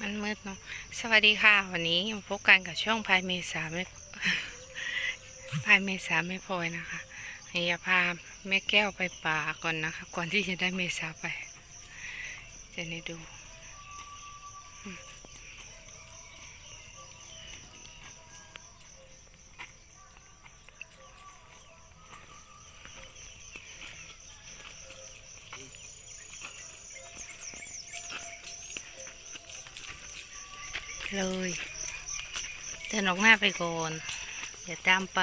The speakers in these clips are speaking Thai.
มันมืดเนาะ สวัสดีค่ะ วันนี้พบกันกับช่องพายเมษาไม่พายเมษาไม่พลอยนะคะอย่าพาแม่แก้วไปป่าก่อนนะคะ ก่อนที่จะได้เมษาไป จะได้ดู เลยเดินออกหน้าไปก่อนอย่าตามไป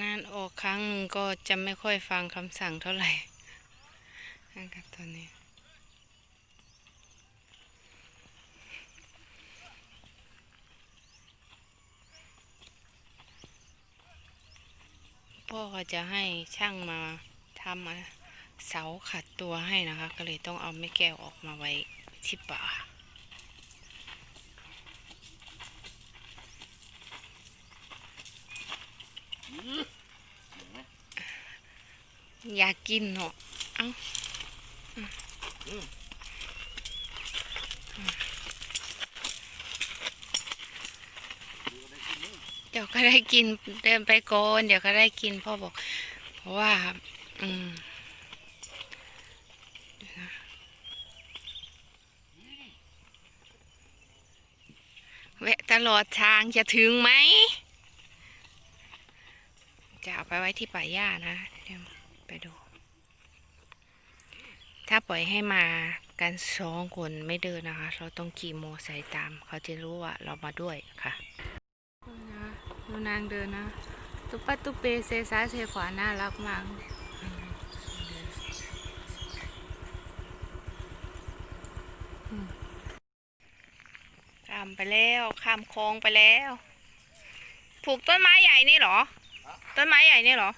นานออกครั้งหนึ่งก็จะไม่ค่อยฟังคำสั่งเท่าไหร่นะครับตอนนี้ ก็จะให้ช่างมาทำเสาขัดตัวให้นะคะ ก็เลยต้องเอาแม่แก้วออกมาไว้ที่ป่าอยากกินเนาะเอ้า เดี๋ยวก็ได้กินเดินไปโกนเดี๋ยวก็ได้กินพ่อบอก เพราะว่า อืมเดี๋ยวนะแวะตลอดทางจะถึงไหม จะเอาไปไว้ที่ป่าหญ้านะเดี๋ยวไปดู ถ้าปล่อยให้มากันสองคนไม่เดินนะคะ เราต้องขี่โมไซค์ตาม เขาจะรู้ว่าเรามาด้วยค่ะ นางเดินนะ ตุปัตตุเปเซซ้ายเซขวาน่ารักมากอืมข้ามไปแล้วข้ามคลองไปแล้ว ผูกต้นไม้ใหญ่นี่เหรอ ต้นไม้ใหญ่นี่เหรอ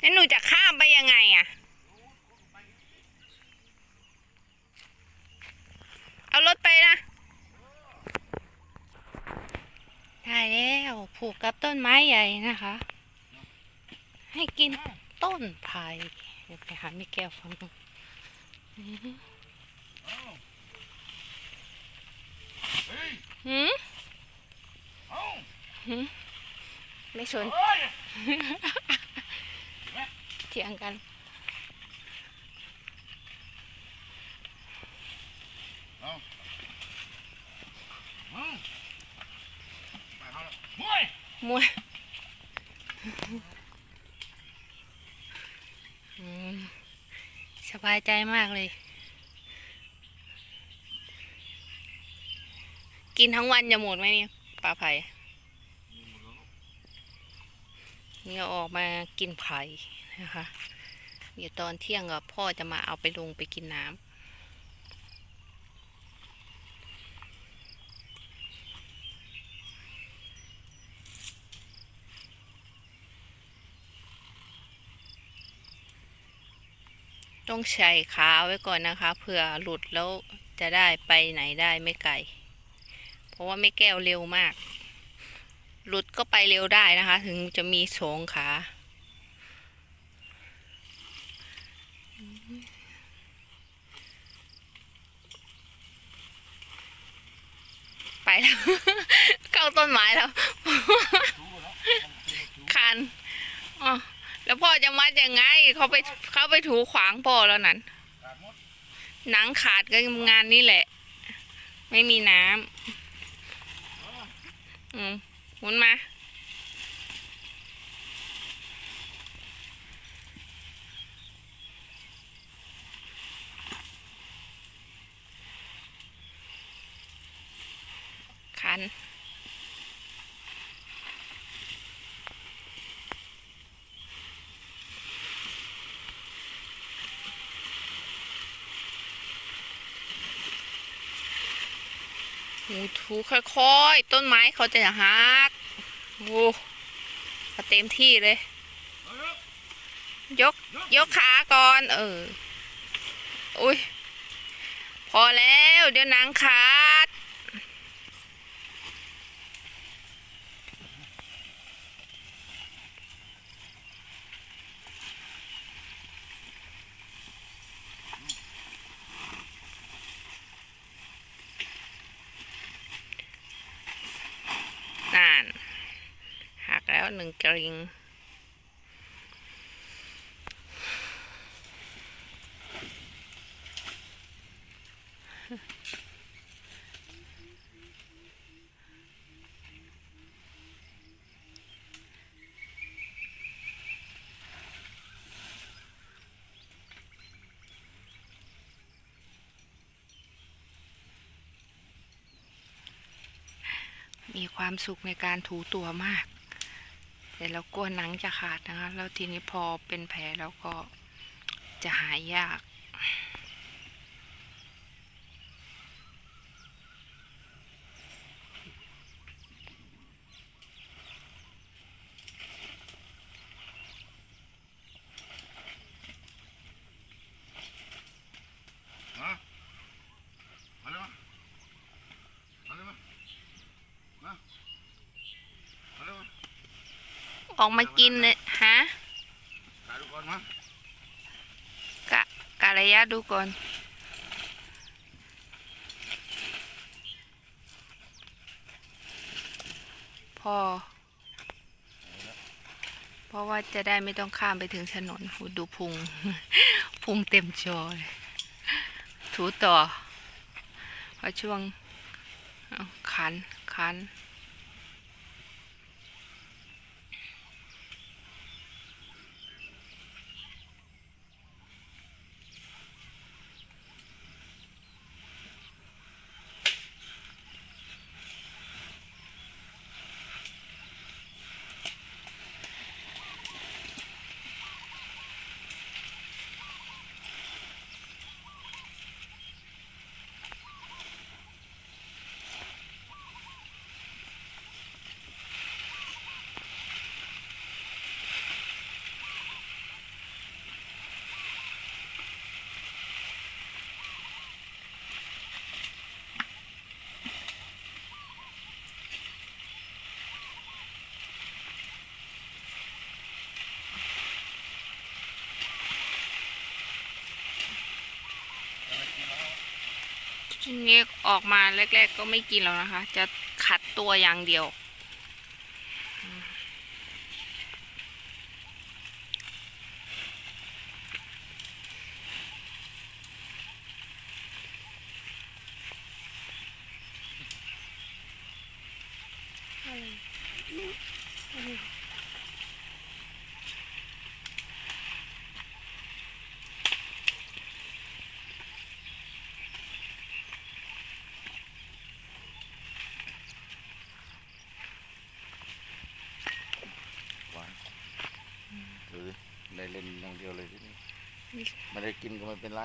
แล้วหนูจะข้ามไปยังไงอะเอารถไปนะได้แล้วผูกกับต้นไม้ใหญ่นะคะ ให้กินต้นไผ่เดี๋ยวไปหาไม่แก้วฟังดูหืมหืมไม่สน เถียงกันมวยอืมสบายใจมากเลย กินทั้งวันจะหมดไหมเนี่ยปลาไผ่นี่เอาออกมากินไผ่ นะคะเดี๋ยวตอนเที่ยงกับพ่อจะมาเอาไปลงไปกินน้ำต้องใส่ขาไว้ก่อนนะคะเผื่อหลุดแล้วจะได้ไปไหนได้ไม่ไกล เพราะว่าไม่แก้วเร็วมาก หลุดก็ไปเร็วได้นะคะ ถึงจะมีสองขา ไปแล้ว เข้าต้นไม้แล้วคันอ๋อแล้วพ่อจะมัดยังไงเขาไปเขาไปถูขวางพ่อแล้วนั้นหนังขาดก็งานนี้แหละ ไม่มีน้ำอืมหมุนมา คันหูถูค่อยๆ ต้นไม้เขาจะหักโอ้เอาเต็มที่เลย ยก ยกขาก่อน เออ อุ้ยพอแล้ว เดี๋ยวนังขาด นาน หักแล้วหนึ่งกริงมีความสุขในการถูตัวมาก แต่เรากลัวหนังจะขาดนะคะ แล้วทีนี้พอเป็นแผลแล้วก็จะหายยาก มามาเลยมามาเลยมามามาเลยมา ออกมากินเลยฮะถ่ยดูก่อนมากะกะระยะดูก่อนพอ เพราะว่าจะได้ไม่ต้องข้ามไปถึงถนนหูดูพุง พุงเต็มจอเลยถูต่อเพราะช่วงเอาคันิ้นทีนี้ออกมาแรก ๆ ก็ไม่กินแล้วนะคะ จะขัดตัวอย่างเดียว หวานดูดิได้เล่นอย่างเดียวเลยที่นี่ ไม่ได้กินก็ไม่เป็นไร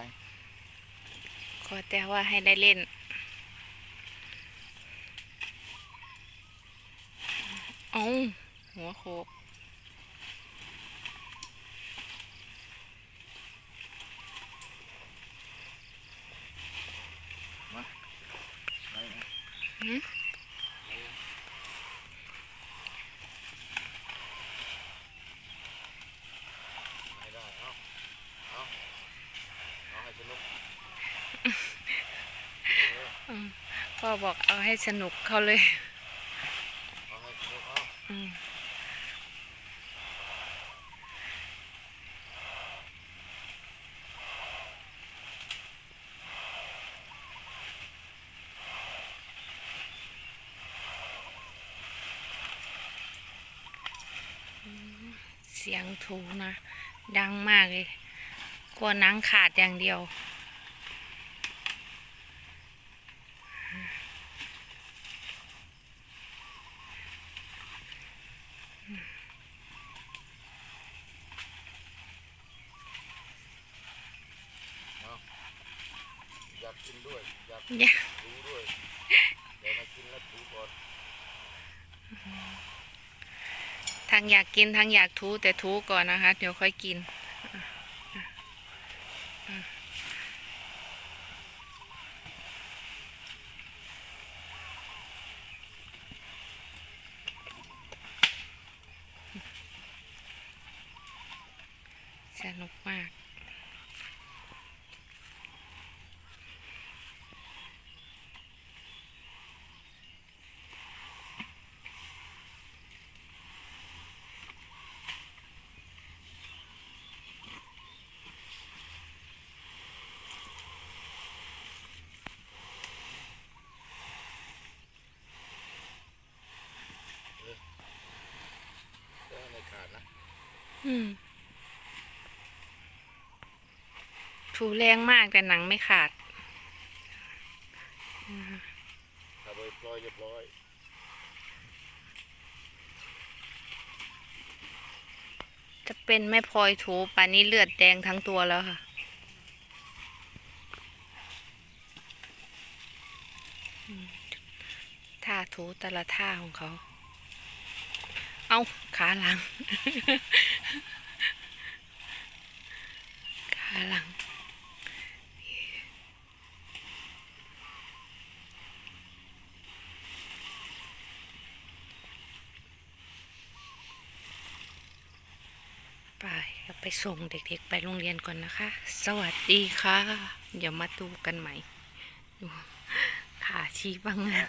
ขอแต่ว่าให้ได้เล่น เอาหัวโขกได้นะ หืม ไม่ได้เอาเอาเอาให้สนุก พ่อบอกเอาให้สนุกเขาเลยเสียงถูนะ ดังมากเลยกลัวนังขาดอย่างเดียวากกินด้วย อยากอย่าถูด้วยเดี๋ยวมากินแล้วถูก่อนทางอยากกินทางอยากทูแต่ทูก่อนนะคะ เดี๋ยวค่อยกิน สนุกมากไม่ขาดนะ อืม ถูแรงมากแต่หนังไม่ขาดถ้าไปปล่อยเรียบร้อยจะเป็นแม่พลอยถูป่านนี้เลือดแดงทั้งตัวแล้วค่ะอืมท่าถูแต่ละท่าของเขา เอาขาหลัง ขา หลัง ไปเราไปส่งเด็กๆไปโรงเรียนก่อนนะคะ สวัสดีค่ะ เดี๋ยวมาดูกันใหม่ ขาชี้บ้างนะ